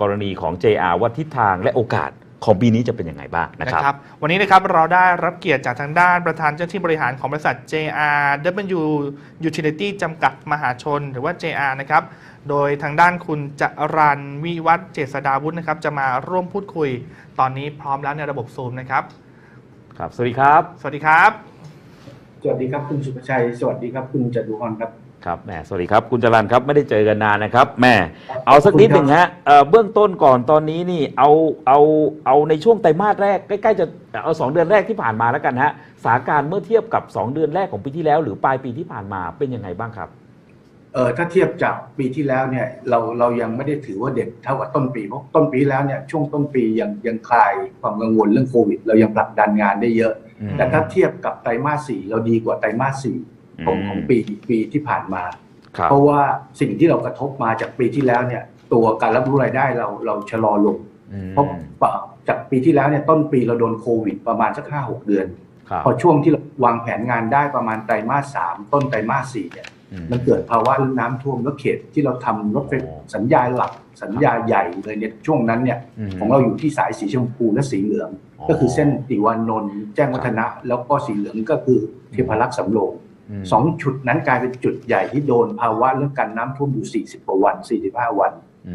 กรณีของ JR ว่าทิศทางและโอกาสของปีนี้จะเป็นยังไงบ้างนะนะคครับรับวันนี้นะครับเราได้รับเกียรติจากทางด้านประธานเจ้าหน้าที่บริหารของบริษัท JRW Utility จำกัดมหาชน หรือว่า JR นะครับ โดยทางด้านคุณจรันวิวัฒน์เจษดาวุฒินะครับจะมาร่วมพูดคุย ตอนนี้พร้อมแล้วในระบบซูมนะครับ ครับ สวัสดีครับ สวัสดีครับ สวัสดีครับคุณสุภชัย สวัสดีครับคุณจตุพรครับ ครับแหมสวัสดีครับ คุณจรันครับไม่ได้เจอกันนานนะครับแหม่เอาสักนิดหนึ่งฮะเอ่อเบื้องต้นก่อนตอนนี้นี่เอาเอาเอาในช่วงไตรมาสแรกใกล้ๆจะเอาสองเดือนแรกที่ผ่านมาแล้วกันฮะสถานการณ์เมื่อเทียบกับ 2 เดือนแรกของปีที่แล้ว หรือปลายปีที่ผ่านมาเป็นยังไงบ้างครับเออถ้าเทียบจากปีที่แล้วเนี่ยเราเรายังไม่ได้ถือว่าเด่นเท่ากับต้นปีเพราะต้นปีแล้วเนี่ยช่วงต้นปียังยังคลายความกังวลเรื่องโควิด เรายังผลักดันงานได้เยอะอืมแต่ถ้าเทียบกับไตรมาสสี่เราดีกว่าไตรมาสสี่ ของอืมของปีปีที่ผ่านมาครับเพราะว่าสิ่งที่เรากระทบมาจากปีที่แล้วเนี่ย ตัวการรับรู้รายได้เราเราชะลอลงอืมเพราะจากปีที่แล้วเนี่ยต้นปีเราโดนโควิดประมาณสักห้าหกเดือนครับพอช่วงที่เราวางแผนงานได้ประมาณไตรมาสสามต้นไตรมาสสี่เนี่ยอืมมันเกิดภาวะเรื่องน้ำท่วมแล้วเขตที่เราทำรถไฟอ๋อสัญญาหลักสัญญาใหญ่เลยเนี่ยช่วงนั้นเนี่ยมของเราอยู่ที่สายสีชมพูและสีเหลืองอ๋อก็คือเส้นติวานนท์แจ้งวัฒนะ แล้วก็สีเหลืองก็คือเทพารักษ์สำโรงม สองจุดนั้นกลายเป็นจุดใหญ่ที่โดนภาวะเรื่องการน้ำท่วมอยู่ 40กว่าวัน 45 วัน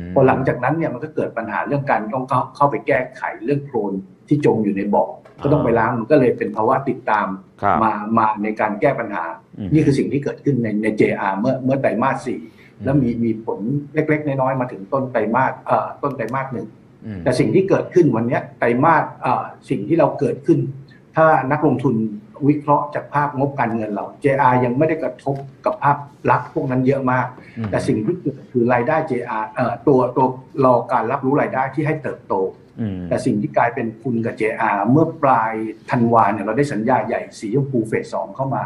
มพอหลังจากนั้นเนี่ยมันก็เกิดปัญหาเรื่องการต้องเข้าเข้าไปแก้ไขเรื่องโคลนที่จมอยู่ในบ่อก็ต้องไปล้างมันก็เลยเป็นภาวะติดตามครับมามาในการแก้ปัญหาอืมนี่คือสิ่งที่เกิดขึ้นในใน JR เมื่อเมื่อไตรมาสสี่แล้วมีมีผลเล็กๆ น้อยๆมาถึงต้นไตรมาสเอ่อต้นไตรมาสหนึ่งอืมแต่สิ่งที่เกิดขึ้นวันเนี้ยไตรมาสเอ่อสิ่งที่เราเกิดขึ้น ถ้านักลงทุน วิเคราะห์จากภาพงบการเงินเรา JR ยังไม่ได้กระทบกับภาพลักษณ์พวกนั้นเยอะมากอืมแต่สิ่งที่เกิดคือรายได้ JR เอ่อตัวตัวรอการรับรู้รายได้ที่ให้เติบโตอืมแต่สิ่งที่กลายเป็นคุณกับ JR เมื่อปลายธันวาเนี่ยเราได้สัญญาใหญ่สีชมพูเฟสสองเข้ามา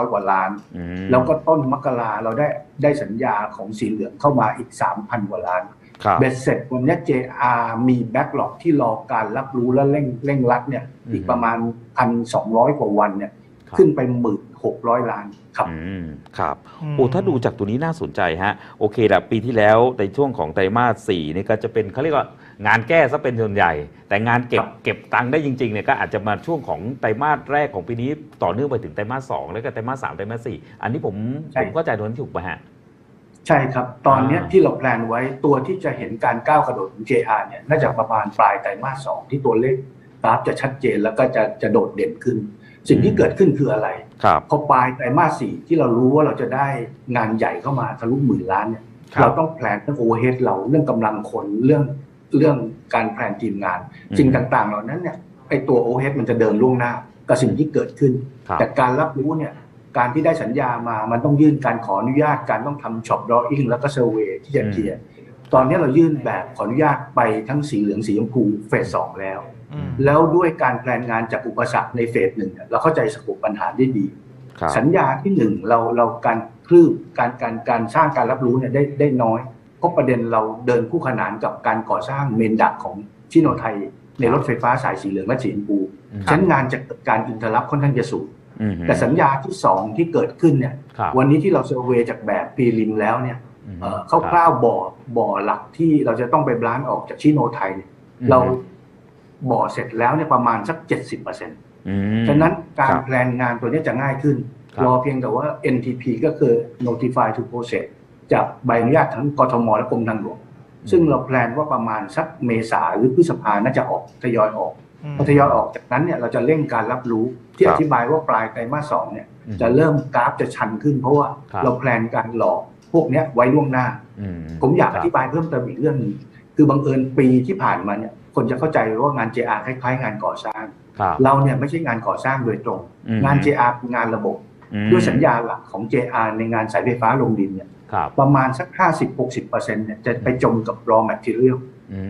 3,900 กว่าล้านอืมแล้วก็ต้นมกราเราได้ได้สัญญาของสีเหลืองเข้ามาอีก 3,000 กว่าล้านครับ เบ็ดเสร็จวันเนี้ย JR มีแบ็กหลอกที่รอการรับรู้และเร่งเร่งรัดเนี่ยอืมอีกประมาณ1,200กว่าวันเนี่ยครับขึ้นไปหมื่นหกร้อยล้านครับอืมครับมโอ้ถ้าดูจากตัวนี้น่าสนใจฮะ โอเคแหละปีที่แล้วในช่วงของไตรมาสสี่นี่ก็จะเป็นเขาเรียกว่างานแก้ซะเป็นส่วนใหญ่ แต่งานเก็บครับเก็บตังค์ได้จริงๆเนี่ยก็อาจจะมาช่วงของไตรมาสแรกของปีนี้ต่อเนื่องไปถึงไตรมาสสองแล้วก็ไตรมาสสามไตรมาสสี่อันนี้ผมผมเข้าใจตรงนั้นถูกป่ะฮะ ใช่ครับ ตอนเนี้ยอ่าที่เราแพลนไว้ตัวที่จะเห็นการก้าวกระโดดของ JR เนี่ยน่าจะประมาณปลายไตรมาสสองที่ตัวเลขกราฟจะชัดเจนแล้วก็จะจะโดดเด่นขึ้น สิ่งที่เกิดขึ้นคืออะไรครับพอปลายไตรมาสสี่ที่เรารู้ว่าเราจะได้งานใหญ่เข้ามาทะลุหมื่นล้านเนี่ยครับเราต้องแพลนเรื่องโอเวอร์เฮดเราเรื่องกำลังคนเรื่องเรื่องการแพลนทีมงานอืมสิ่งต่างๆ เหล่านั้นเนี่ยไอตัวโอเวอร์เฮดมันจะเดินล่วงหน้ากับสิ่งที่เกิดขึ้นครับแต่การรับรู้เนี่ย การที่ได้สัญญามามันต้องยื่นการขออนุญาตการต้องทำช็อปดออิ่งแล้วก็เซอร์เวย์ที่จะเคลียร์ตอนนี้เรายื่นแบบขออนุญาตไปทั้งสีเหลืองสีชมพูเฟสสองแล้วอืมแล้วด้วยการแพลนงานจากอุปสรรคในเฟสหนึ่งเนี่ยเราเข้าใจสกุปปัญหาได้ดีครับสัญญาที่หนึ่งเราเราการคลืบการการการสร้างการรับรู้เนี่ยได้ได้น้อยเพราะประเด็นเราเดินคู่ขนานกับการก่อสร้างเมนดักของชิโนไทย ในรถไฟฟ้าสายสีเหลืองและสีชมพูอืมฉะนั้นงานจะเกิดการอินเทอร์รับค่อนข้างจะสูงอืม แต่สัญญาที่สองที่เกิดขึ้นเนี่ยครับวันนี้ที่เราเซอร์เวย์จากแบบปีริมแล้วเนี่ยอืมเอ่อคร่าวๆบ่อบ่อหลักที่เราจะต้องไปบล้านออกจากชิโนไทยเนี่ยอืมเราบ่อเสร็จแล้วเนี่ยประมาณสัก70%เอืมฉะนั้นการครับแพลนงานตัวนี้จะง่ายขึ้นครับรอเพียงแต่ว่า NTP ก็คือ Notify to Process จากใบอนุญาตทั้งกทมและกรมทางหลวงซึ่งเราแพลนว่าประมาณสักเมษาหรือพฤษภาน่าจะออกทยอยออกอืม พอทยอยออกจากนั้นเนี่ยเราจะเร่งการรับรู้ที่ครัอบธิบายว่าปลายไตรมาสสองเนี่ยอืมจะเริ่มกราฟจะชันขึ้นเพราะว่าครับเราแพลนการหลอกพวกเนี้ยไว้ล่วงหน้าอืมผมอยากคอรับธิบายเพิ่มเติมอีกเรื่องหนึงคือบังเอิญปีที่ผ่านมาเนี่ยคนจะเข้าใจว่างาน JR คล้ายๆ งานก่อสร้างครับเราเนี่ยไม่ใช่งานก่อสร้างโดยตรงอืมงาน JR เป็นงานระบบอืมด้วยสัญญาหลักของ JR ในงานสายไฟฟ้าลงดินเนี่ยครับประมาณสัก 50-60%เนี่ยจะไปจมกับ raw material ม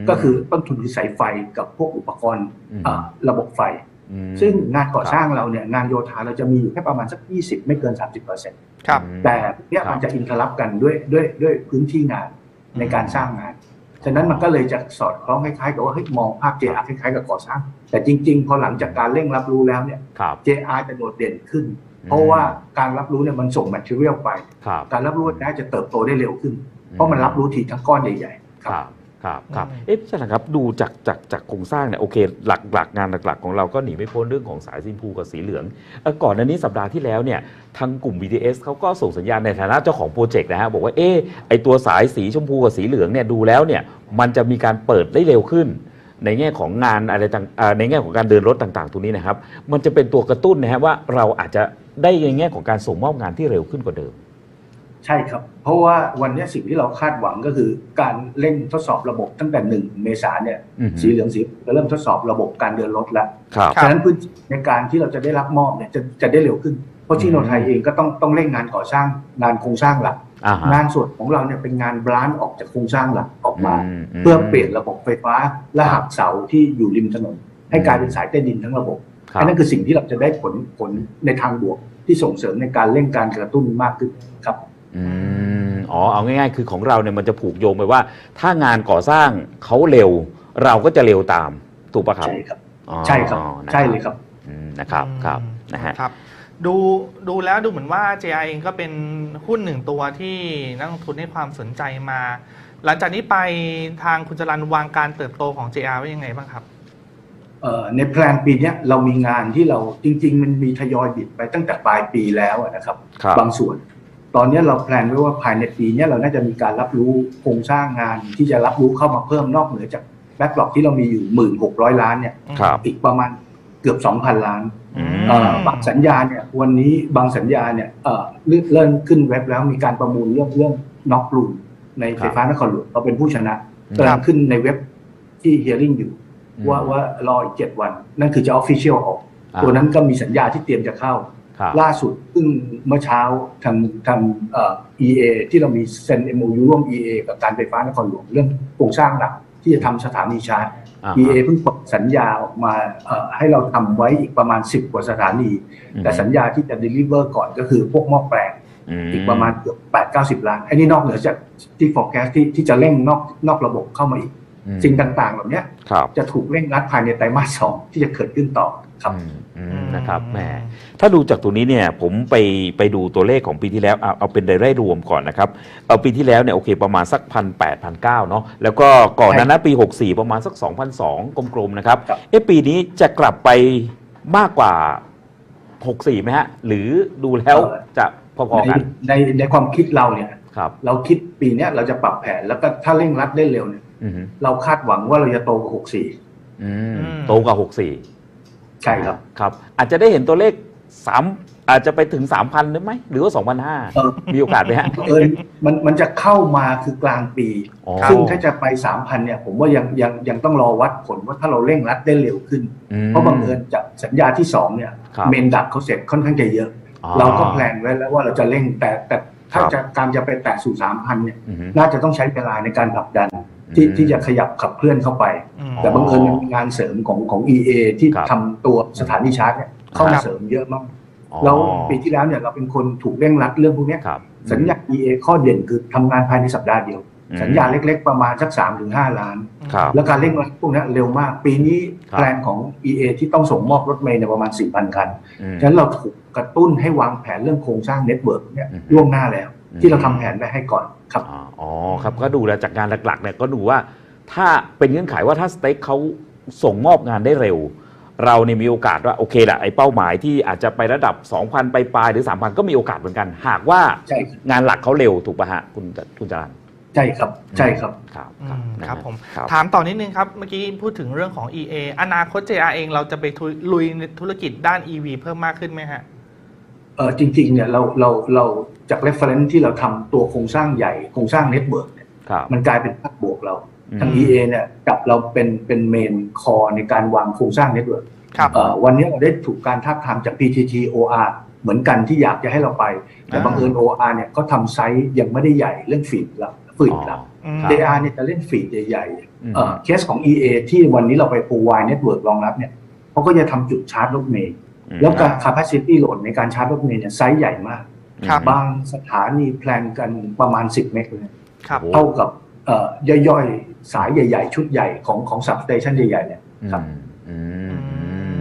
ก็คือต้นทุนคือสายไฟกับพวกอุปกรณ์อืมเอ่อระบบไฟอืมซึ่งงานก่อสร้างเราเนี่ยงานโยธาเราจะมีอยู่แค่ประมาณสัก 20 ไม่เกิน 30%ครับอืมแต่เนี่ยครับมันจะอินทรับกันด้วยด้วยด้วยพื้นที่งานในการสร้างงานฉะนั้นมันก็เลยจะสอดคล้องคล้ายๆกับว่าเฮ้ยมองภาพ JR คล้ายๆกับก่อสร้าง แต่จริง ๆ พอหลังจากการเร่งรับรู้แล้วเนี่ยครับ JR จะโดดเด่นขึ้น เพราะว่าการรับรู้เนี่ยมันส่ง material ไปครับการรับรู้ได้จะเติบโตได้เร็วขึ้น เพราะมันรับรู้ทีทั้งก้อนใหญ่ ๆ ครับ ครับครับอืมเอ๊ะใช่ครับดูจากจากจากโครงสร้างเนี่ยโอเคหลักหลักงานหลักๆ ของเราก็หนีไม่พ้นเรื่องของสายสีชมพูกับสีเหลืองเอ่อก่อนหน้านี้สัปดาห์ที่แล้วเนี่ยทางกลุ่ม BTS เขาก็ส่งสัญญาณในฐานะเจ้าของโปรเจกต์นะฮะบอกว่าเอ๊ะไอตัวสายสีชมพูกับสีเหลืองเนี่ยดูแล้วเนี่ยมันจะมีการเปิดได้เร็วขึ้น ในแง่ของงานอะไรต่างอ่าในแง่ของการเดินรถต่างๆตรงนี้นะครับ มันจะเป็นตัวกระตุ้นนะฮะว่าเราอาจจะได้ในแง่ของการส่งมอบงานที่เร็วขึ้นกว่าเดิม ใช่ครับ เพราะว่าวันนี้สิ่งที่เราคาดหวังก็คือ การเร่งทดสอบระบบตั้งแต่หนึ่งเมษาเนี่ยอือฮึสีเหลืองสีจะเริ่มทดสอบระบบการเดินรถแล้วครับครับฉะนั้นพื้นที่ในการที่เราจะได้รับมอบเนี่ยจะจะได้เร็วขึ้น เพราะที่โนไทยเองก็ต้องต้องเร่งงานก่อสร้างงานโครงสร้างหลักอ่าฮะงานส่วนของเราเนี่ยเป็นงานบรานออกจากโครงสร้างหลักออกมามเพื่อเปลี่ยนระบบไฟฟ้าและหักเสาที่อยู่ริมถนน ให้กลายเป็นสายใต้ดินทั้งระบบครัอันบนั้นคือสิ่งที่เราจะได้ผลผลในทางบวกที่ส่งเสริมในการเร่งการกระตุ้นมากขึ้นครับ อืมอ๋อเอาง่ายๆ คือของเราเนี่ยมันจะผูกโยงไปว่า ถ้างานก่อสร้างเขาเร็ว เราก็จะเร็วตามถูกปะครับใช่ครับ อ๋อใช่ครับ นะใช่เลยครับ อืมนะครับครับนะฮะ ครับดูดูแล้วดูเหมือนว่า JR เองก็เป็นหุ้นหนึ่งตัวที่นักลงทุนให้ความสนใจมา หลังจากนี้ไปทางคุณจรันวางการเติบโตของ JR ไว้ยังไงบ้างครับ เอ่อในแพลนปีเนี้ยเรามีงานที่เราจริง ๆ มันมีทยอยบิดไปตั้งแต่ปลายปีแล้วอะนะครับครับบางส่วน ตอนเนี้ยเราแพลนไว้ว่าภายในปีเนี้ยเราน่าจะมีการรับรู้โครงสร้างงานที่จะรับรู้เข้ามาเพิ่มนอกเหนือจากแบ็กหลอกที่เรามีอยู่หมื่นหกร้อยล้านเนี่ยครับอีกประมาณเกือบสองพันล้านอืมเอ่อบางสัญญาเนี่ยวันนี้บางสัญญาเนี่ยเอ่อเริ่มเริ่มขึ้นเว็บแล้วมีการประมูลเรื่องเรื่องน็อกลูในไฟฟ้านครหลวงเราเป็นผู้ชนะอืมกำลังขึ้นในเว็บที่เฮียริ่งอยู่อืมว่าว่ารออีกเจ็ดวัน นั่นคือจะออฟฟิเชียลออกอ่าตัวนั้นก็มีสัญญาที่เตรียมจะเข้าครับ ล่าสุดเพิ่งเมื่อเช้าทางทางเอ่อ EA ที่เรามีเซ็น MOU ร่วม EA กับการไฟฟ้านครหลวงเรื่องโครงสร้างหลักที่จะทำสถานีชาร์จอ่า EA เพิ่งเปิดสัญญาออกมาเอ่อให้เราทำไว้อีกประมาณ 10 กว่าสถานี แต่สัญญาที่จะ deliver ก่อนก็คือพวกหม้อแปลงมอีกประมาณเกือบ8 90ล้านอันนี้นอกเหนือจากที่ forecast ที่ที่จะเร่งนอกนอกระบบเข้ามาอีกอืมสิ่งต่างๆ เหล่านี้ครับจะถูกเร่งรัดภายในไตรมาสสองที่จะเกิดขึ้นต่อ ครับอืมอืมนะครับแหมถ้าดูจากตัวนี้เนี่ยผมไปไปดูตัวเลขของปีที่แล้วเอาเอาเป็นรายได้รวมก่อนนะครับเอาปีที่แล้วเนี่ยโอเคประมาณสักพันแปดพันเก้าเนาะแล้วก็ก่อนหนานั้นปี 64 ประมาณสัก 2,002กลมๆนะครับครับเอ๊ะปีนี้จะกลับไปมากกว่า 64ไหมฮะ หรือดูแล้วจะพอๆในกันในในความคิดเราเนี่ยครับเราคิดปีเนี้ยเราจะปรับแผนแล้วก็ถ้าเร่งรัดได้เร็วเนี่ยอืมฮึเราคาดหวังว่าเราจะโตกว่า64อืมอืมโตกว่า64 ใช่ครับ ครับ อาจจะได้เห็นตัวเลขสามอาจจะไปถึง3,000หรือไหมหรือว่าเออ2,500มีโอกาสไหมฮะ เอิญมันมันจะเข้ามาคือกลางปี อ๋อ ซึ่งถ้าจะไป3,000เนี่ย ผมว่ายังยังยังต้องรอวัดผลว่าถ้าเราเร่งรัดได้เร็วขึ้น อืม เพราะบังเอิญจากสัญญาที่2เนี่ยครับ เมนดักเขาเสร็จค่อนข้างจะเยอะ อ๋อ เราก็แพลนไว้แล้วว่าเราจะเร่งแต่แต่ถ้าครับ จะการจะไปแตะสู่3,000เนี่ย อืมฮึน่าจะต้องใช้เวลาในการผลักดัน ที่อืมที่จะขยับขับเคลื่อนเข้าไปอืมแต่บังเอิญมันมีงานเสริมของของ EA ที่ครับทำตัวสถานีชาร์จเนี่ยเข้าคมารับเสริมเยอะมากอ๋อแล้วปีที่แล้วเนี่ยเราเป็นคนถูกเร่งรัดเรื่องพวกเนี้ยครับสัญญา EA ข้อเด่นคือทำงานภายในสัปดาห์เดียวอืมสัญญาเล็กๆประมาณสัก3าถึงหล้านครับแล้วการเร่งรัดพวกนี้เร็วมาก ปีนี้ครับแพลนของ EA ที่ต้องส่งมอบรถเมล์เนี่ยประมาณ4,000คันอืมฉะนั้นเราถูกกระตุ้นให้วางแผนเรื่องโครงสร้างเน็ตเวิร์กเนี่ยอืมล่วงหน้าแล้วอืม ที่เราทำแผนไว้ให้ก่อนครับอ๋ออ๋อครับก็ดูแล้วจากงานหลักๆเนี่ยก็ดูว่าถ้าเป็นเงื่อนไขว่าถ้าสเต็กเขาส่งมอบงานได้เร็ว เราเนี่ยมีโอกาสว่าโอเคแหละไอ้เป้าหมายที่อาจจะไประดับ 2,000 ไปปลายๆหรือ 3,000 ก็มีโอกาสเหมือนกัน หากว่าใช่ครับงานหลักเขาเร็วถูกป่ะฮะคุณคุณจรันใช่ครับใช่ครับครับอืครับมนะฮะครับผมครับถามต่อนิดนึงครับ เมื่อกี้พูดถึงเรื่องของ EA อนาคต JR เองเราจะไปทุยลุยในธุรกิจด้าน EV เพิ่มมากขึ้นไหมฮะเออจริงๆเนี่ยเราเราเราจาก reference ที่เราทำตัวโครงสร้างใหญ่โครงสร้างเน็ตเวิร์กเนี่ยครับมันกลายเป็นภาคบวกเราอืมทาง EA เนี่ยกับเราเป็นเป็นเมนคอในการวางโครงสร้างเน็ตเวิร์กครับเอ่อวันนี้เราได้ถูกการท้าบทามจาก PTT OR เหมือนกันที่อยากจะให้เราไป แต่อ่าบังเอิญ OR เนี่ยเขาทำไซส์ยังไม่ได้ใหญ่เรื่องฟีดละฟีดละอืมครับ JR เนี่ยจะเล่นฟีดใหญ่อืมๆเอ่อเคสของ EA ที่วันนี้เราไป provide network รองรับเนี่ยเขาก็จะทำจุดชาร์จรถเมล์อืม แล้วการ capacity load ในการชาร์จรถเมล์เนี่ยไซส์ใหญ่มากครับบางสถานีแพลนกันประมาณ 10 เมกเลยครับโอ้เท่ากับเอ่อย่อยๆ สายใหญ่ ๆ ชุดใหญ่ของของสับสเตชันใหญ่ ๆ เนี่ยครับอืมอืม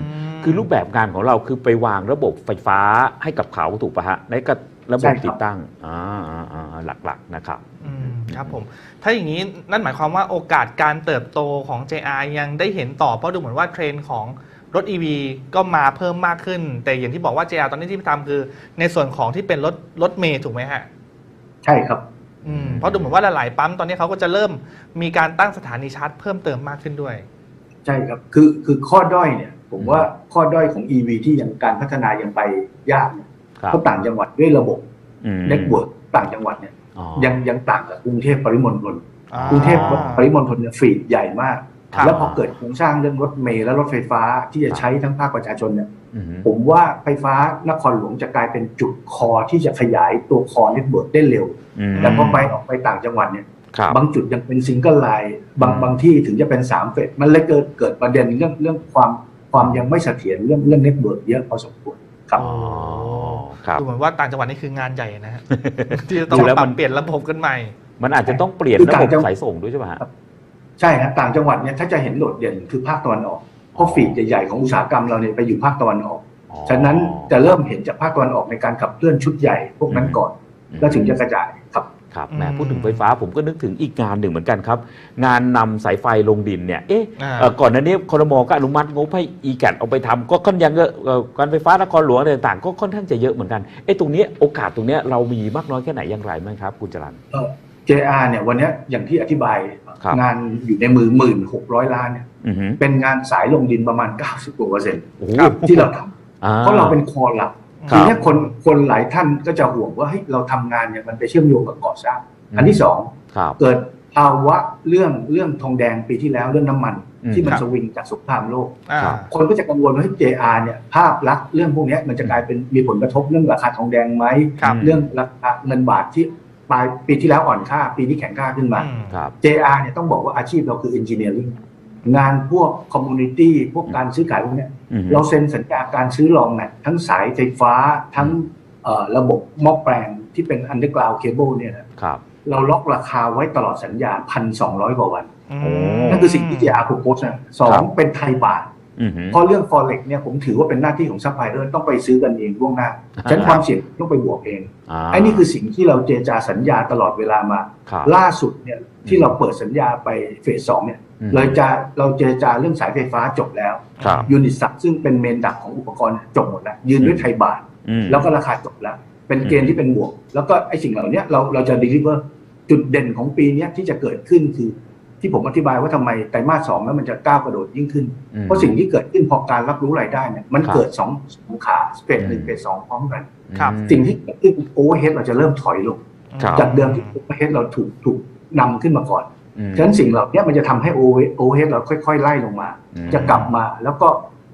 คือรูปแบบงานของเราคือไปวางระบบไฟฟ้าให้กับเขาถูกปะฮะในกระระบใช่บครับติดตั้งอ่าอ่าอ่าหลัก ๆ นะครับอืมครับผม ถ้าอย่างนี้นั่นหมายความว่าโอกาสการเติบโตของ JR ยังได้เห็นต่อเพราะดูเหมือนว่าเทรนด์ของ รถ EV ก็มาเพิ่มมากขึ้น แต่อย่างที่บอกว่า JR ตอนนี้ที่ทำคือในส่วนของที่เป็นรถรถเมย์ถูกไหมฮะ ใช่ครับอืมเพราะดูเหมือนว่าหลายๆปั๊มตอนนี้เขาก็จะเริ่มมีการตั้งสถานีชาร์จเพิ่มเติมมากขึ้นด้วย ใช่ครับ คือคือข้อด้อยเนี่ย ผมว่าข้อด้อยของ EV ที่ยังการพัฒนายังไปยากเนี่ยครับเพราะต่างจังหวัดด้วยระบบอืมเน็ตเวิร์กต่างจังหวัดเนี่ยอ๋อยังยังต่างกับกรุงเทพปริมณฑลอ่ากรุงเทพปริมณฑลเนี่ยฟรีดใหญ่มากครับ แล้วพอเกิดโครงสร้างเรื่องรถเมล์และรถไฟฟ้าที่จะใช้ทั้งภาคประชาชนเนี่ยอืมผมว่าไฟฟ้านครหลวงจะกลายเป็นจุดคอที่จะขยายตัวคอเน็ตเวิร์กได้เร็วอืมแต่พอไปออกไปต่างจังหวัดเนี่ยครับบางจุดยังเป็นซิงเกิลไลน์บางอืมบางที่ถึงจะเป็นสามเฟสมันเลยเกิดเกิดประเด็นเรื่องเรื่องความความยังไม่เสถียรเรื่องเรื่องเน็ตเวิร์กเยอะพอสมควรครับอ๋อครับดูเหมือนว่าต่างจังหวัดนี่คืองานใหญ่นะฮะที่จะต้องดูแล้วปรัมับนเปลี่ยนระบบกันใหม่ มันอาจจะต้องเปลี่ยนคือระต่าบงบจังสายส่งด้วยใช่ไหมฮะ ใช่ครับต่างจังหวัดเนี่ยถ้าจะเห็นโดดเด่นคือภาคตะวันออกเพราะฟีดใหญ่ๆของอุตสาหกรรมเราเนี่ยไปอยู่ภาคตะวันออกอ๋อฉะนั้นจะเริ่มเห็นจากภาคตะวันออกในการขับเคลื่อนชุดใหญ่พวกนั้นก่อน แล้วถึงจะกระจายครับครับอืมแหมพูดถึงไฟฟ้าผมก็นึกถึงอีกงานหนึ่งเหมือนกันครับ งานนำสายไฟลงดินเนี่ยเอ๊ะอ่าเอ่อก่อนหน้านี้ครมก็อนุมัติงบให้อีแกเอาไปทำก็ค่อนยังเยอะเอ่อการไฟฟ้านครหลวงอะไรต่างๆ ก็ค่อนข้างจะเยอะเหมือนกันเอ๊ะตรงเนี้ยโอกาสตรงเนี้ยเรามีมากน้อยแค่ไหนอย่างไรบ้างครับคุณจรันเอ่อ JR เนี่ยวันเนี้ยอย่างที่อธิบายครับงานอยู่ในมือหมื่นหกร้อยล้านเนี่ยอือหือเป็นงานสายลงดินประมาณ 90กว่าเปอร์เซ็นต์โอ้โหที่เราทำอ่เพราะเราเป็นคอหลักครับทีเนี้ยคนคนหลายท่านก็จะห่วงว่าเฮ้ยเราทำงานเนี่ยมันไปเชื่อมโยงกับก่อสร้าง อันที่สองครับเกิดภาวะเรื่องเรื่องทองแดงปีที่แล้วเรื่องน้ำมันอืมที่มันครับสวิงจากสงครามโลกอ่าครับคนก็จะกังวลว่าเฮ้ย JR เนี่ยภาพลักษณ์เรื่องพวกเนี้ยมันจะกลายเป็นมีผลกระทบเรื่องราคาทองแดงไหมครับเรื่องราคาเงินบาทที่ ปลายปีที่แล้วอ่อนค่า ปีนี้แข็งค่าขึ้นมาอืมครับ JR เนี่ยต้องบอกว่าอาชีพเราคือ engineering งานพวก community พวกการซื้อขายพวกเนี้ยอือหือเราเซ็นสัญญาการซื้อรองเนี่ยทั้งสายไฟฟ้าทั้งเอ่อระบบหม้อแปลงที่เป็น underground cable เนี่ยนะครับ เราล็อกราคาไว้ตลอดสัญญาพันสองร้อยกว่าวันอืมโอ้นั่นคือสิ่งที่ JR propose นะสอครังบ เป็นไทยบาทอือหือ เพราะเรื่อง forex เนี่ยผมถือว่าเป็นหน้าที่ของซัพพลายเออร์ต้องไปซื้อกันเองล่วงหน้าฉะนันความเสี่ยงต้องไปบวกเองาไอ้นี่คือสิ่งที่เราเจรจาสัญญาตลอดเวลามาครับล่าสุดเนี่ยที่เราเปิดสัญญาไปเฟสสองเนี่ยอืมเลยจะเราเจรจาเรื่องสายไฟฟ้าจบแล้วครับยูนิตสับซึ่งเป็นเมนดักของอุปกรณ์จบหมดแล้วยืนด้วยไทยบาทอืมแล้วก็ราคาจบแล้ว เป็นเกณฑ์ที่เป็นบวก แล้วก็ไอ้สิ่งเหล่านี้เราเราจะ deliver จุดเด่นของปีเนี้ยที่จะเกิดขึ้นคือ ที่ผมอธิบายว่าทำไมไตรมาสสองแล้วมันจะก้าวกระโดดยิ่งขึ้นอืมเพราะสิ่งที่เกิดขึ้นพอการรับรู้รายได้เนี่ยมันครับเกิดสองสองขาเฟสหนึ่งอืมเฟสสองพร้อมกันครับอืมสิ่งที่เกิดขึ้นโอเวอร์เฮดเราจะเริ่มถอยลงครับจากเดิมที่โอเวอร์เฮดเราถูกถูกนำขึ้นมาก่อนอืมฉะนั้นสิ่งเหล่านี้มันจะทำให้โอเวอร์เฮดเราค่อย ๆ ไล่ลงมาอืมจะกลับมาแล้วก็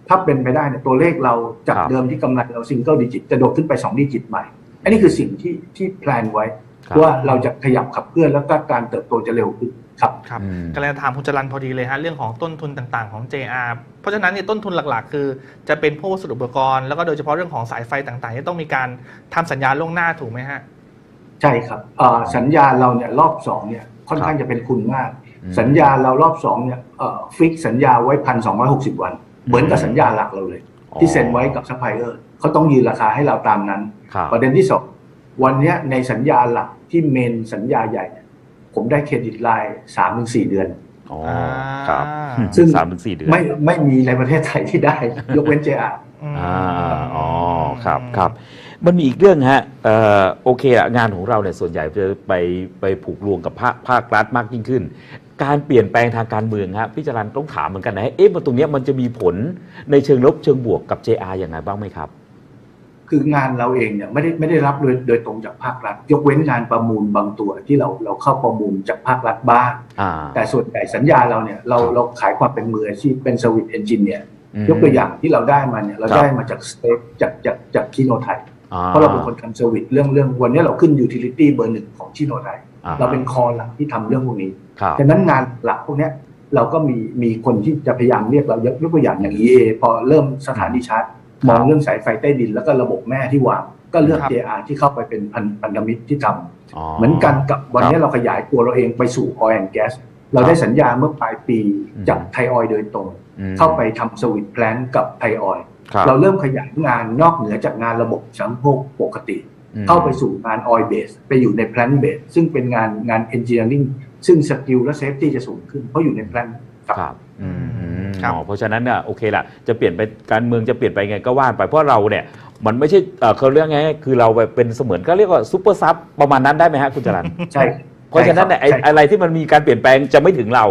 ถ้าเป็นไปได้เนี่ยตัวเลขเราจากครับเดิมที่กำไรเราซิงเกิลดิจิตจะโดดขึ้นไป2ดิจิตใหม่ อันนี้คือสิ่งที่ที่แพลนไว้ครับว่าเราจะขยับขับเคลื่อนแล้วก็การเติบโตจะเร็วขึ้น ครับครับอืมกำลังจะถามคุณจรันพอดีเลยฮะเรื่องของต้นทุนต่างๆของ JR เพราะฉะนั้นเนี่ยต้นทุนหลักๆ คือจะเป็นพวกวัสดุอุปกรณ์แล้วก็โดยเฉพาะเรื่องของสายไฟต่างๆที่ต้องมีการทำสัญญาล่วงหน้าถูกไหมฮะใช่ครับเอ่อสัญญาเราเนี่ยรอบสองเนี่ยค่อนข้างจะเป็นคุณมากอืมสัญญาเรารอบสองเนี่ยเอ่อฟิกสัญญาไว้พันสองร้อยหกสิบวัน เหมือนกับสัญญาหลักเราเลย ที่เซ็นไว้กับซัพพลายเออร์เขาต้องยืนราคาให้เราตามนั้นครับประเด็นที่สองวันเนี้ยในสัญญาหลักที่เมนสัญญาใหญ่เนี่ย ผมได้เครดิตไลน์สามถึงสี่เดือนอ๋ออ่าครับ ซึ่งสามถึงสี่เดือนไม่ไม่มีในประเทศไทยที่ได้ ยกเว้น JR อ่าอ๋อครับครับ มันมีอีกเรื่องฮะเอ่อโอเคอะงานของเราเนี่ยส่วนใหญ่จะไปไปผูกรวงกับภาคภาครัฐมากยิ่งขึ้น การเปลี่ยนแปลงทางการเมืองฮะพี่จรันต้องถามเหมือนกันนะเอ๊ะมันตรงเนี้ยมันจะมีผลในเชิงลบเชิงบวกกับ JR อย่างไรบ้างไหมครับ คืองานเราเองเนี่ยไม่ได้ไม่ได้รับโดยโดยตรงจากภาครัฐ ยกเว้นงานประมูลบางตัวที่เราเราเข้าประมูลจากภาครัฐบ้างอ่าแต่ส่วนใหญ่สัญญาเราเนี่ยเราครับเราขายความเป็นมืออาชีพเป็นสวิตเอนจิเนียร์มยกตัวอย่างที่เราได้มาเนี่ยเราครับได้มาจากสเตทจากจากจากชิโนไทยอ่เพราะเราเป็นคนทำเซอร์วิสเรื่องเรื่องวันนี้เราขึ้นยูทิลิตี้เบอร์หนึ่งของชิโนไทยอ่เราเป็นคอหลักที่ทำเรื่องพวกนี้ครับฉะนั้นงานหลักพวกเนี้ยเราก็มีมีคนที่จะพยายามเรียกเรายกยกตัวอย่างอย่าง EA พอเริ่มสถานีชาร์จ มองเรื่องสายไฟใต้ดินแล้วก็ระบบแม่ที่วางก็เลือกครับ JR ที่เข้าไปเป็นพันพันธมิตรที่ทำอ๋อเหมือนกันกับวันนี้เราขยายตัวเราเองไปสู่ oil and gas เราได้สัญญาเมื่อปลายปีอืมจากไทยออยโดยตรงอืมเข้าไปทำสวิตแพลนกับไทยออยครับเราเริ่มขยายงานนอกเหนือจากงานระบบสัมโภคปกติอืมเข้าไปสู่งาน oil base ไปอยู่ใน plant base ซึ่งเป็นงานงาน engineering ซึ่งสกิลและ safety จะสูงขึ้น เพราะอยู่ใน plant ครับครับอืมอืม ครับ อ๋อเพราะฉะนั้นเนี่ยโอเคละจะเปลี่ยนไปการเมืองจะเปลี่ยนไปไงก็ว่านไปเพราะเราเนี่ยมันไม่ใช่เอ่อเขาเรียกไงคือเราแบบเป็นเสมือนก็เรียกว่าซูเปอร์ซับประมาณนั้นได้ไหมฮะคุณจรัน ใช่เพราะฉะนั้นเนี่ยไอ้ใช่ อะไรที่มันมีการเปลี่ยนแปลงจะไม่ถึงเรา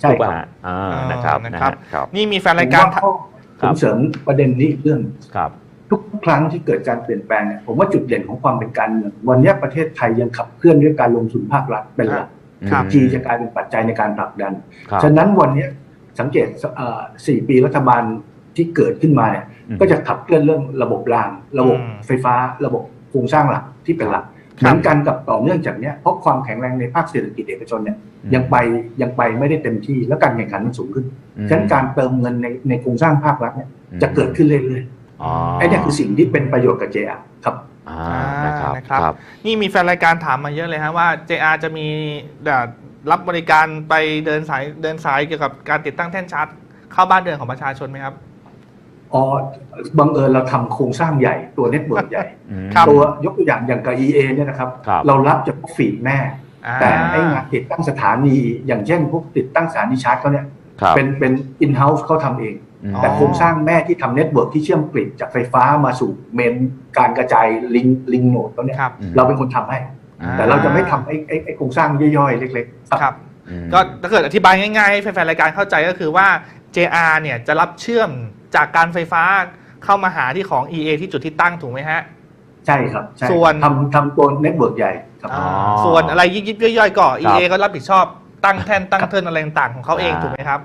ใช่ถูกคป่ะรับฮะอ่านะครับนะนะครัฮะบครับ นี่มีแฟนรายการ ผมว่าข้อครัผบมเสริมประเด็นนี้อีกเรื่อง ครับ ทุกครั้งที่เกิดการเปลี่ยนแปลงเนี่ยผมว่าจุดเด่นของความเป็นการเมืองวันนี้ประเทศไทยยังขับเคลื่อนด้วยการลงทุนภาครัฐเป็นหลักครับ จีจะกลายเป็นปัจจัยในการผลักดัน ครับ ฉะนั้นวันนี้ สังเกตเอ่อสี่ปีรัฐบาลที่เกิดขึ้นมาเนี่ยอืมก็จะขับเคลื่อนเรื่องระบบราง ระบบอืมไฟฟ้า ระบบโครงสร้างหลักที่เป็นหลักครับเหมือนกันกับต่อเนื่องจากเนี้ยเพราะความแข็งแรงในภาคเศรษฐกิจเอกชนเนี่ยยังไปยังไปไม่ได้เต็มที่แล้วการแข่งขันมันสูงขึ้นอืมฉะนั้นการเติมเงินในในโครงสร้างภาครัฐเนี่ยจะเกิดขึ้นเรื่อยอ๋อๆไอ้เนี่ยคือสิ่งที่เป็นประโยชน์กับเจอครับอ่านะครับนะครับครับนี่มีแฟนรายการถามมาเยอะเลยฮะว่า JR จะมีแบบ รับบริการไปเดินสายเดินสายเกี่ยวกับการติดตั้งแท่นชาร์จเข้าบ้านเรือนของประชาชนไหมครับอ๋อบังเอิญเราทำโครงสร้างใหญ่ตัวเน็ตเวิร์กใหญ่อืมครับตัวยกตัวอย่างอย่างกับ EA เนี่ยนะครับครับเรารับจากฟีดแม่อ่าแต่ไอ้งานติดตั้งสถานี อย่างเช่นพวกติดตั้งสถานีชาร์จเขาเนี่ยครับเป็นเป็นอินเฮ้าส์เขาทำเองอืมแต่โครงสร้างแม่ที่ทำเน็ตเวิร์กที่เชื่อมกริดจากไฟฟ้ามาสู่เมนการกระจายลิงลิงโนดเขาเนี่ยครับอืมเราเป็นคนทำให้อ่า แต่เราจะไม่ทำไอ้ไอ้ไอ้โครงสร้างย่อยๆ เล็กๆ ครับอืมก็ถ้าเกิดอธิบายง่ายๆให้แฟนๆรายการเข้าใจก็คือว่า JR เนี่ยจะรับเชื่อมจากการไฟฟ้าเข้ามาหาที่ของ EA ที่จุดที่ตั้งถูกไหมฮะ ใช่ครับใช่ส่วนทำทำตัวเน็ตเวิร์กใหญ่ครับอ๋อส่วนอะไรยิบๆย่อยๆก็ครับ EA ก็รับผิดชอบตั้งแท่นตั้งเทินอะไรต่างๆของเขาเองอ่าถูกไหมครับ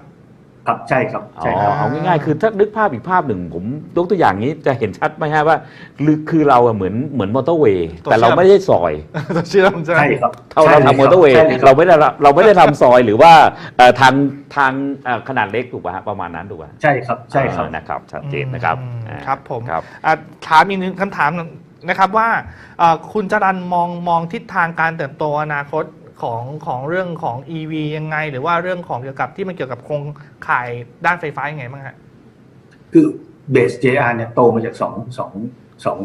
ครับใช่ครับอ๋ใช่ครับอเอาง่ายๆคือถ้านึกภาพอีกภาพหนึ่งผมยกตัวอย่างนี้จะเห็นชัดไหมฮะว่าคือคือเราอะเหมือนเหมือนมอเตอร์เวย์ตัวแต่เราเชื่อมไม่ได้ซอยเชื่อมใช่ไหมใช่ครับเท่าเราทำมอเตอร์เวย์ใช่ลยคเราบไม่ได้รับเราไม่ได้ทำซอยหรือว่าเอ่อทางทางเอ่อขนาดเล็กถูกป่ะฮะประมาณนั้นถูกป่ะใช่ครับใช่ครับเออนะครับชัดเจนนะครับอืมอ่าครับผมครับอะถามอีกหนึ่งคำถามนะครับว่าเอ่อคุณจรันมองมองทิศทางการเติบโตอนาคต ของของเรื่องของ EV ยังไง หรือว่าเรื่องของเกี่ยวกับที่มันเกี่ยวกับโครงข่ายด้านไฟฟ้ายังไงบ้างฮะคือเบส JR เนี่ยโตมาจากสองสองสอง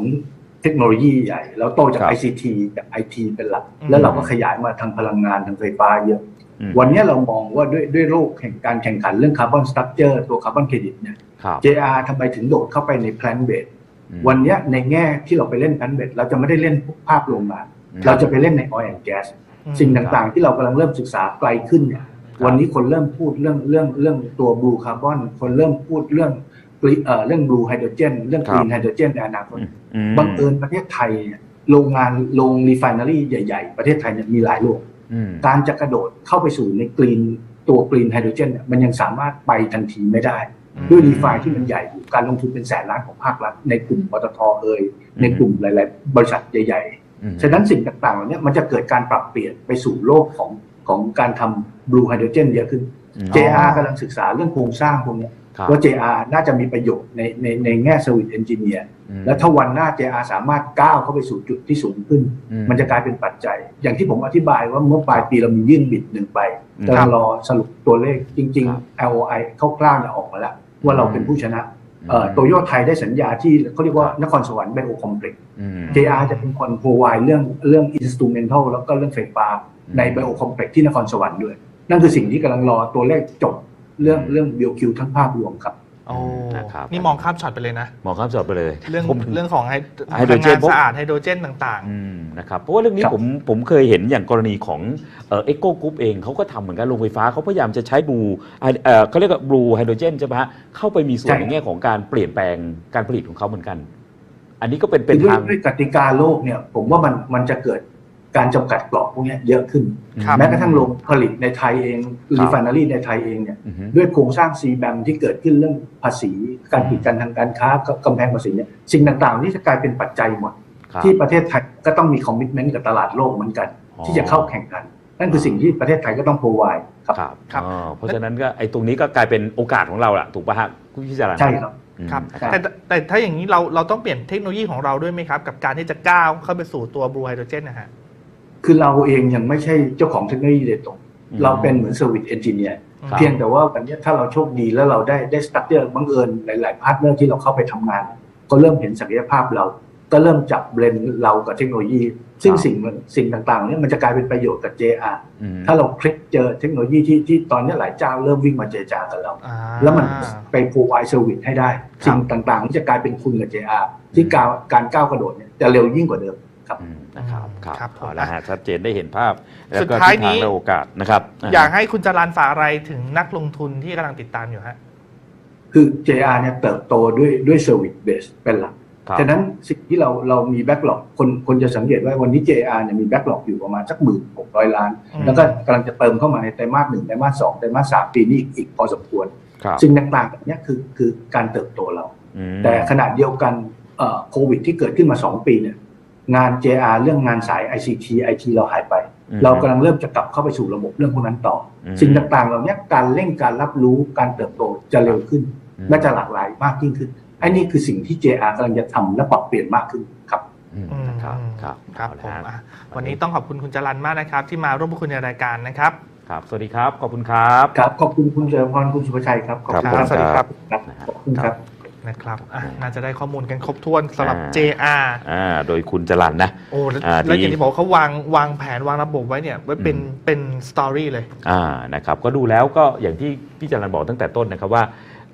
เทคโนโลยีใหญ่ แล้วโตจากครับ ICT จาก IT เป็นหลักอืมแล้วเราก็ขยายมาทางพลังงานทางไฟฟ้าเยอะอืมวันนี้เรามองว่าด้วยด้วยโลกแห่งการแข่งขันเรื่องคาร์บอนสตั c เจอร์ตัวคาร์บอนเครดิตเนี่ยครับ JR ทำไมถึงโดดเข้าไปใน plant based อืมวันเนี้ยในแง่ที่เราไปเล่น plant based เราจะไม่ได้เล่นพวกภาพโรงงานอืมเราจะไปเล่นใน oil and gas อืมสิ่ งต่างๆ ที่เรากำลังเริ่มศึกษาไกลขึ้นเนี่ยวันนี้คนเริ่มพูดเรื่องเรื่องเรื่องตัวบลูคาร์บอนคนเริ่มพูดเรื่อง green- เอ่อเรื่องบลูไฮโดรเจนเรื่องครักบรีนไฮโดรเจนในอนาคตอืมบังเอิญประเทศไทยเนี่ยโรงงานโรงรีไฟนารีใหญ่ ๆ ประเทศไทยเนี่ยมีหลายโรงอืมการจะกระโดดเข้าไปสู่ในกรีนตัวกรีนไฮโดรเจนเนี่ยมันยังสามารถไปทันทีไม่ได้อืมด้วยรีไฟที่มันใหญ่อยู่การลงทุนเป็นแสนล้านของภาครัฐในกลุ่มปตทเอ่ยในกลุ่มหลาย ๆ บริษัทใหญ่อืมๆ ฉะนั้นสิ่งต่างๆเหล่านี้มันจะเกิดการปรับเปลี่ยนไปสู่โลกของของการทำบลูไฮโดรเจนเยอะขึ้นอืม JR กำลังศึกษาเรื่องโครงสร้างพวกเนี้ยครับว่า JR น่าจะมีประโยชน์ในในในแง่ Service Engineer อืมแล้วถ้าวันหน้า JR สามารถก้าวเข้าไปสู่จุดที่สูงขึ้นอืมมันจะกลายเป็นปัจจัย อย่างที่ผมอธิบายว่าเมื่อปลายปีเรามียื่นบิดหนึ่งไปอืมกำลังรอสรุปตัวเลขจริงครับๆ LOI คร่าวๆเนี่ยออกมาแล้ว ว่าเราเป็นผู้ชนะเอ่ออืม โตโยต้ไทยได้สัญญาที่เขาเรียกว่านครสวรรค์ไบโอคอมเพล็กซ์อืม JR จะเป็นคนโปรไวเรื่องเรื่องอินสตูเมนทัลแล้วก็เรื่องไฟฟ้าในไบโอคอมเพล็กซ์ที่นครสวรรค์ด้วย นั่นคือสิ่งที่กำลังรอตัวเลขจบเรื่องเรื่องบิลคิวทั้งภาพรวมครับ โอ้นะครับนี่มองข้ามช็อตไปเลยนะ มองข้ามจอดไปเลยเรื่องผม เรื่องของไฮไฮโดรเจน พลังงาสะอาดไฮโดรเจนต่าง อืมนะครับเพราะว่าเรื่องนี้ครับผมผมเคยเห็นอย่างกรณีของเอ่อโกกรุ๊ปเองเขาก็ทำเหมือนกันโรงไฟฟ้าเขาพยายามจะใช้บลูเอ่อเขาเรียกว่าบลูไฮโดรเจนใช่ไหมฮะเข้าไปมีส่วนใช่ในแง่ของการเปลี่ยนแปลงการผลิตของเขาเหมือนกัน อันนี้ก็เป็นเป็นคือด้วยทาง ด้วยกติกาโลกเนี่ย ผมว่ามันมันจะเกิด การจำกัดกรอบพวกเนี้ยเยอะขึ้นครับแม้กระทั่งโรงผลิตในไทยเองรีไฟนารีในไทยเองเนี่ยอือฮึด้วยโครงสร้างซีแบมที่เกิดขึ้นเรื่องภาษี การกีดกันทางการค้ากำแพงภาษีเนี่ยสิ่งต่างๆ นี่จะกลายเป็นปัจจัยหมดครับที่ประเทศไทยก็ต้องมีคอมมิชเมนต์กับตลาดโลกเหมือนกันอ๋อที่จะเข้าแข่งขัน นั่นคือสิ่งที่ประเทศไทยก็ต้องโปรไวครับครับครับอ๋อเพราะฉะนั้นก็ไอ้ตรงนี้ก็กลายเป็นโอกาสของเราละถูกป่ะฮะคุณพิจารณาใช่ครับอืมๆครับครับแต่แต่ถ้าอย่างนี้เราเราต้องเปลี่ยนเทคโนโลยีของเราด้วยไหมครับ กับการที่จะก้าวเข้าไปสู่ตัวบลูไฮโดรเจนนะฮะ คือเราเองยังไม่ใช่เจ้าของเทคโนโลยีโดยตรงอืมเราเป็นเหมือนเซอร์วิสเอนจิเนียร์ครับเพียงแต่ว่าวันนี้ถ้าเราโชคดีแล้วเราได้ได้สตั๊กเจอร์บังเอิญหลาย ๆ พาร์ทเนอร์ที่เราเข้าไปทำงาน ก็เริ่มเห็นศักยภาพเรา ก็เริ่มจับเบรนเรากับเทคโนโลยี ซึ่งครับสิ่งมันสิ่งต่าง ๆ เนี่ยมันจะกลายเป็นประโยชน์กับ JR อืมถ้าเราคลิกเจอเทคโนโลยีที่ที่ตอนนี้หลายเจ้าเริ่มวิ่งมาเจรจากับเราอ่าแล้วมันไป provide service ให้ได้ สิ่งต่างๆที่จะกลายเป็นคุณกับ JR ที่การการก้าวกระโดดเนี่ยจะเร็วยิ่งกว่าเดิม ครับอืมนะครับครับครับผมเอาละฮะชัดเจนได้เห็นภาพ แล้วสุดก็ท้ายทิศทางนี้และโอกาสนะครับอยากให้คุณจรันฝากอะไรถึงนักลงทุนที่กำลังติดตามอยู่ฮะ คือ JR เนี่ยเติบโตด้วยด้วย service base เป็นหลัก ครับฉะนั้นสิ่งที่เราเรามี backlog คนคนจะสังเกตว่าวันนี้ JR เนี่ยมี backlog อยู่ประมาณสักหมื่นหกร้อยล้าน อืม แล้วก็กำลังจะเติมเข้ามาในไตรมาสหนึ่งไตรมาสสองไตรมาสสามปีนี้อีกอีกพอสมควรครับสิ่งต่างๆแบบเนี้ยคือคือการเติบโตเรา อืมแต่ขณะเดียวกันเอ่อโควิดที่เกิดขึ้นมา 2 ปีเนี่ย งาน JR เรื่องงานสาย ICT IT เราหายไปอืมเรากำลังเริ่มจะกลับเข้าไปสู่ระบบเรื่องพวกนั้นต่ออมสิ่งต่างๆ เหล่านี้การเร่งการรับรู้การเติบโตจะเร็วขึ้นอืมและจะหลากหลายมากยิ่งขึ้นไอ้นี่คือสิ่งที่ JR กำลังจะทำและปรับเปลี่ยนมากขึ้นครับอืมนะครับครับครับเอาผละมฮะอะวันนี้ต้องขอบคุณคุณจรันมากนะครับ ที่มาร่วมพูดคุยในรายการนะครับครับ สวัสดีครับ ขอบคุณครับ ครับ ขอบคุณคุณเฉลิมพรคุณสุภชัยครับ ขอบคุณครับ สวัสดีครับครับขอบคุณครับ นะครับอะน่าจะได้ข้อมูลกันครบถ้วนสำหรับ อ่า JR อ่าโดยคุณจรันนะ โอ้แล้วอ่าแล้วดี อย่างที่บอกเขาวางวางแผนวางระบบไว้เนี่ยไว้เป็นอืมเป็นสตอรี่เลย อ่านะครับก็ดูแล้วก็อย่างที่พี่จรันบอกตั้งแต่ต้นนะครับว่า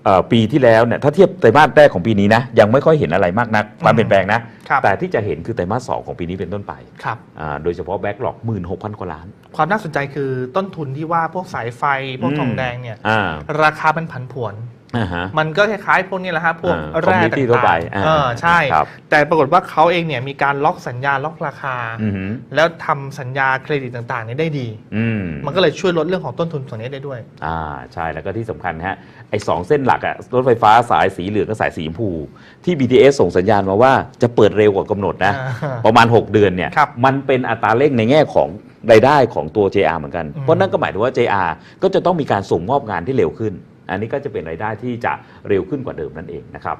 เอ่อปีที่แล้วเนี่ยถ้าเทียบไตรมาสแรกของปีนี้นะยังไม่ค่อยเห็นอะไรมากนักความเปลี่ยนแปลงนะครับ แต่ที่จะเห็นคือไตรมาสสองของปีนี้เป็นต้นไปครับ อ่าโดยเฉพาะแบ็กหลอกหมื่นหกพันกว่าล้าน ความน่าสนใจคือต้นทุนที่ว่าพวกสายไฟพวกอืม ทองแดงเนี่ย อ่า ราคามันผันผวนอ่าฮะ มันก็คล้ายๆพวกนี้แหละฮะพวกอ่าแร่ commodity ต่างๆทั่วไปอ่าเออใช่ครับแต่ปรากฏว่าเขาเองเนี่ยมีการล็อกสัญญาล็อกราคาอือหือแล้วทำสัญญาเครดิตต่างๆเนี่ยได้ดีอืมมันก็เลยช่วยลดเรื่องของต้นทุนส่วนนี้ได้ด้วย อ่าใช่แล้วก็ที่สำคัญนะฮะไอ้สองเส้นหลักอะรถไฟฟ้าสายสีเหลืองกับสายสีชมพู ที่ BTS ส่งสัญญาณมาว่าจะเปิดเร็วกว่ากำหนดนะอ่าประมาณ 6 เดือนเนี่ยครับมันเป็นอัตราเร่งในแง่ของรายได้ของตัว JR เหมือนกันอืมเพราะนั่นก็หมายถึงว่า JR ก็จะต้องมีการส่งมอบงานที่เร็วขึ้น อันนี้ก็จะเป็นรายได้ที่จะเร็วขึ้นกว่าเดิมนั่นเองนะครับ